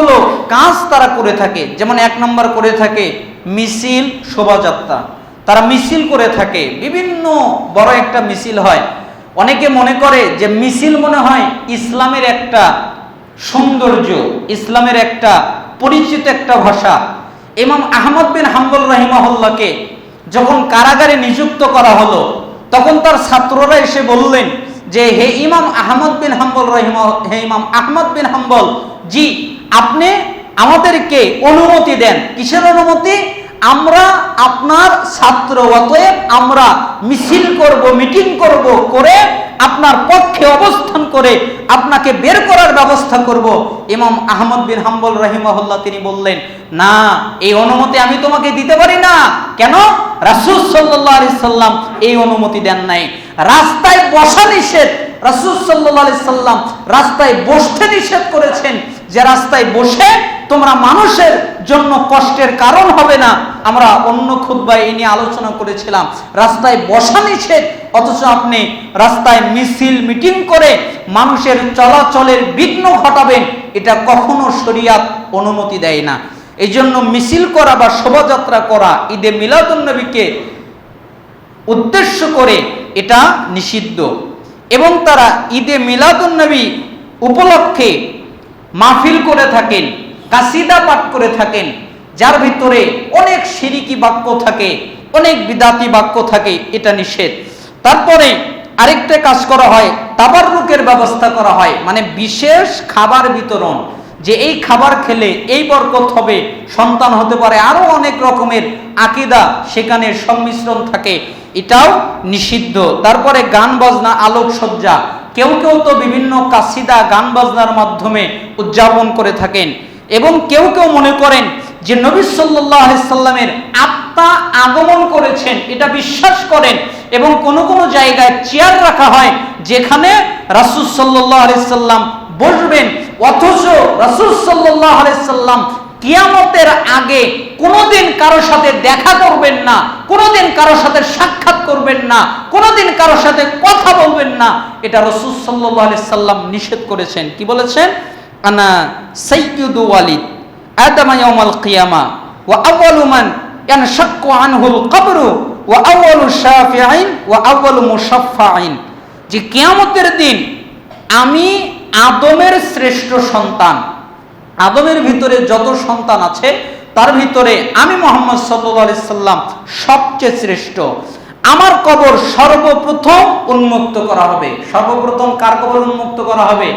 অনেকগুলো কাজ তারা করে থাকে। যেমন এক নম্বর করে থাকে মিছিল, শোভাযাত্রা। তারা মিছিল করে থাকে। বিভিন্ন বড় একটা মিছিল হয়। অনেকে মনে করে যে মিছিল মনে হয় ইসলামের একটা সৌন্দর্য, ইসলামের একটা পরিচিত একটা ভাষা। ইমাম আহমদ বিন হাম্বল রহিমাহুল্লাহকে যখন কারাগারে নিযুক্ত করা হলো, তখন তার ছাত্ররা এসে বললেন যে, হে ইমাম আহমদ বিন হাম্বল রহিমা হে ইমাম আহমদ বিন হাম্বল, জি আপনি আমাদেরকে অনুমতি দেন। কিসের অনুমতি? আমরা আপনার ছাত্র, অতএব আমরা মিছিল করব, মিটিং করব, করে আপনার পক্ষে অবস্থান করে আপনাকে বের করার ব্যবস্থা করব। ইমাম আহমদ বিন হাম্বল রহিমহল্লা তিনি বললেন, না, এই অনুমতি আমি তোমাকে দিতে পারি না। কেন? রাসুল সাল্লাহ আলি সাল্লাম এই অনুমতি দেন নাই। রাস্তায় বসা নিষেধ। রাসুল সাল্লাহ আলি সাল্লাম রাস্তায় বসতে নিষেধ করেছেন। যে রাস্তায় বসে তোমরা মানুষের জন্য কষ্টের কারণ হবে না। আমরা অন্য খুদ্বায় এই নিয়ে আলোচনা করেছিলাম। রাস্তায় বসা নিষেধ, অথচ আপনি রাস্তায় মিছিল, মিটিং করে মানুষের চলাচলের বিঘ্ন ঘটাবেন, এটা কখনো শরিয়াত অনুমতি দেয় না। এই জন্য মিছিল করা বা শোভাযাত্রা করা, ঈদে মিলাদুন্নবীকে উদ্দেশ্য করে এটা নিষিদ্ধ। এবং তারা ঈদে মিলাদুন্নবী উপলক্ষে মাহফিল করে থাকেন, কাসিদা পাঠ করে থাকেন, যার ভিতরে অনেক সিরিকি বাক্য থাকে, অনেক বিদাতি বাক্য থাকে, এটা নিষেধ। তারপরে আরেকটা কাজ করা হয়, তাবাররুকের ব্যবস্থা করা হয় মানে বিশেষ খাবার বিতরণ, যে এই খাবার খেলে এই বরকত হবে, সন্তান হতে পারে আরও অনেক রকমের আকিদা, সেখানে সংমিশ্রণ থাকে, এটাও নিষিদ্ধ। তারপরে গান, বাজনা, আলোকসজ্জা কেউ কেউ তো বিভিন্ন কাসিদা গান বাজনার মাধ্যমে উদযাপন করে থাকেন এবং কেউ কেউ মনে করেন যে নবী সাল্লামের আত্মা আগমন করেছেন, এটা বিশ্বাস করেন এবং কোন কোনো জায়গায় চেয়ার রাখা হয় যেখানে রাসুল সাল্লাহ সাল্লাম বসবেন। অথচ রাসুল সাল্লাহ সাল্লাম কিয়ামতের আগে কোনোদিন কারোর সাথে দেখা করবেন না, কোনোদিন কারোর সাথে সাক্ষাৎ করবেন না, কোনোদিন কারোর সাথে কথা বলবেন না। এটা রসুল সাল্লাহ সাল্লাম নিষেধ করেছেন। কি বলেছেন? আনা সাইয়্যিদু ওয়ালিদ কিয়ামা আনহুল কবরু শাফিঈন ওয়া আউয়ালু মুশাফফাঈন। যে কিয়ামতের দিন আমি আদমের শ্রেষ্ঠ সন্তান, আদমের ভিতরে যত সন্তান আছে তার ভিতরে আমি মোহাম্মদ সাল্লাহ সাল্লাম সবচেয়ে শ্রেষ্ঠ। আমার কবর সর্বপ্রথম উন্মুক্ত করা হবে। সর্বপ্রথম কার কবর উন্মুক্ত করা হবে?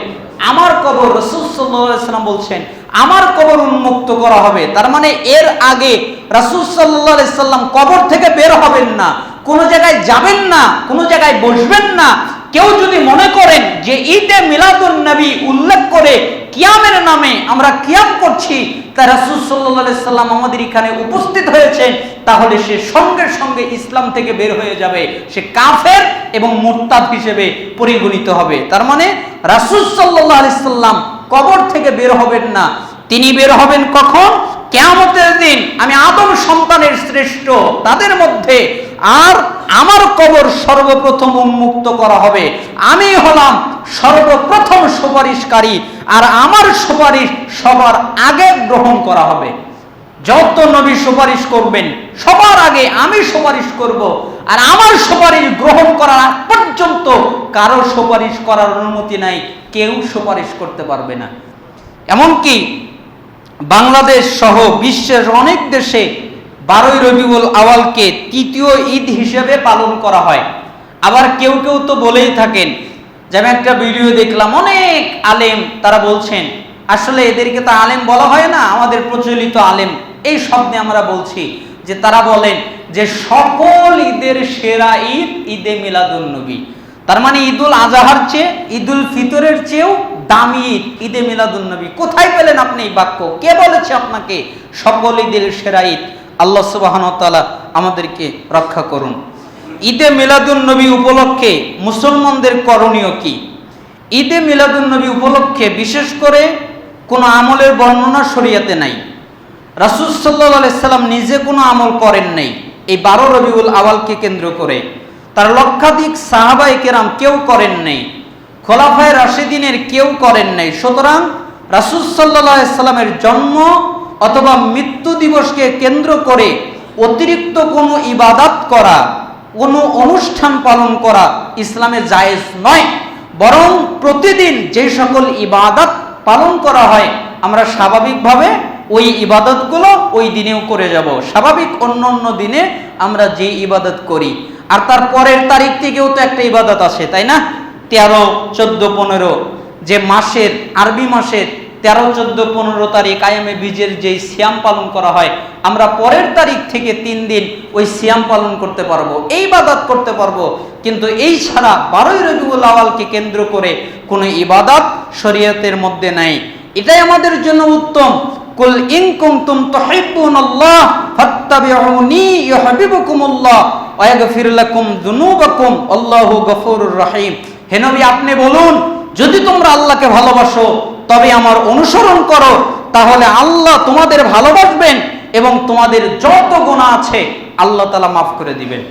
আমার কবর রসুল সাল্লাম বলছেন, আমার কবর উন্মুক্ত করা হবে। তার মানে এর আগে রাসুল সাল্লাহ সাল্লাম কবর থেকে বের হবেন না। কোনো জায়গায় যাবেন না, কোনো জায়গায় বসবেন না। কেউ যদি মনে করেন যে ঈদে মিলাদুন নবী উল্লেখ করে কিয়ামের নামে আমরা কিয়াম করছি, তা রাসুল সাল্লাহ সাল্লাম আমাদের এখানে উপস্থিত হয়েছেন, তাহলে সে সঙ্গে সঙ্গে ইসলাম থেকে বের হয়ে যাবে। সে কাফের এবং মুরতাদ হিসেবে পরিগণিত হবে। তার মানে রাসুল সাল্লাহ সাল্লাম কবর থেকে বের হবেন না। তিনি বের হবেন কখন? কেয়ামতের দিন। আমি আদম সন্তানের শ্রেষ্ঠ, তাদের মধ্যে আর আমার কবর সর্বপ্রথম উন্মুক্ত করা হবে। আমি হলাম সর্বপ্রথম সুপারিশকারী আর আমার সুপারিশ সবার আগে গ্রহণ করা হবে। যত নবী সুপারিশ করবেন, সবার আগে আমি সুপারিশ করব। আর আমার সুপারিশ গ্রহণ করার পর্যন্ত কারও সুপারিশ করার অনুমতি নাই, কেউ সুপারিশ করতে পারবে না। এমনকি বাংলাদেশ সহ বিশ্বের অনেক দেশে বারোই রবিউল আওয়ালকে তৃতীয় ঈদ হিসেবে পালন করা হয়। আবার কেউ কেউ তো বলেই থাকেন যে আমি একটা ভিডিও দেখলাম, অনেক আলেম তারা বলছেন, আসলে এদেরকে তো আলেম বলা হয় না, আমাদের প্রচলিত আলেম। এই শব্দে আমরা বলছি যে তারা বলেন যে সকল ঈদের সেরা ঈদ ঈদে মিলাদুল নবী। তার মানে ঈদুল আজহার চেয়ে, ঈদুল ফিতরের চেয়েও দামি ঈদ ঈদে মিলাদুল নবী। কোথায় পেলেন আপনি এই বাক্য? কে বলেছে আপনাকে? সকল ঈদের সেরা ঈদ। আল্লাহ তাআলা আমাদেরকে রক্ষা করুন। ঈদে মিলাদুল নবী উপলক্ষে মুসলমানদের করণীয় কি? ঈদে মিলাদুল নবী উপলক্ষে বিশেষ করে কোনো আমলের বর্ণনা শরিয়াতে নাই। রাসুল সাল্লাহ সাল্লাম নিজে কোনো আমল করেন নাই। এই বারো রবিউল আওয়ালকে কেন্দ্র করে। তার লক্ষাধিক সাহাবাই কেরাম কেউ করেন নাই। খোলাফায় রাশেদিনের কেউ করেন নাই। সুতরাং রাসুল সাল্লাহ সাল্লামের জন্ম অথবা মৃত্যু দিবসকে কেন্দ্র করে অতিরিক্ত কোনো ইবাদাত করা কোনো অনুষ্ঠান পালন করা ইসলামে জায়েজ নয়। বরং প্রতিদিন যে সকল ইবাদত পালন করা হয়, আমরা স্বাভাবিকভাবে ওই ইবাদতগুলো ওই দিনেও করে যাব। স্বাভাবিক অন্য অন্য দিনে আমরা যে ইবাদত করি। আর তার পরের তারিখ থেকেও তো একটা ইবাদত আসে তাই না? তেরো, চোদ্দ, পনেরো, যে মাসের, আরবি মাসের তেরো, চোদ্দ, পনেরো তারিখ আয়ামে বীজের যেই সিয়াম পালন করা হয়, আমরা পরের তারিখ থেকে তিন দিন ওই সিয়াম পালন করতে পারব, এই বাদাত করতে পারব। কিন্তু এই ছাড়া বারোই রবিউল আওয়ালকে কেন্দ্র করে কোনো ইবাদত শরীয়তের মধ্যে নাই। এটাই আমাদের জন্য উত্তম। কুল ইন কুনতুম তুহিব্বুনাল্লাহ ফাত্তাবিউনি ইউহিব্বুকুমুল্লাহ ওয়া ইয়াগফির লাকুম যুনুবাকুম। আল্লাহু গফুরুর রহিম। হে নবী, আপনি বলুন, যদি তোমরা আল্লাহকে ভালোবাসো তবে আমার অনুসরণ করো, তাহলে আল্লাহ তোমাদের ভালোবাসবেন এবং তোমাদের যত গুণা আছে আল্লাহ তালা মাফ করে দিবেন।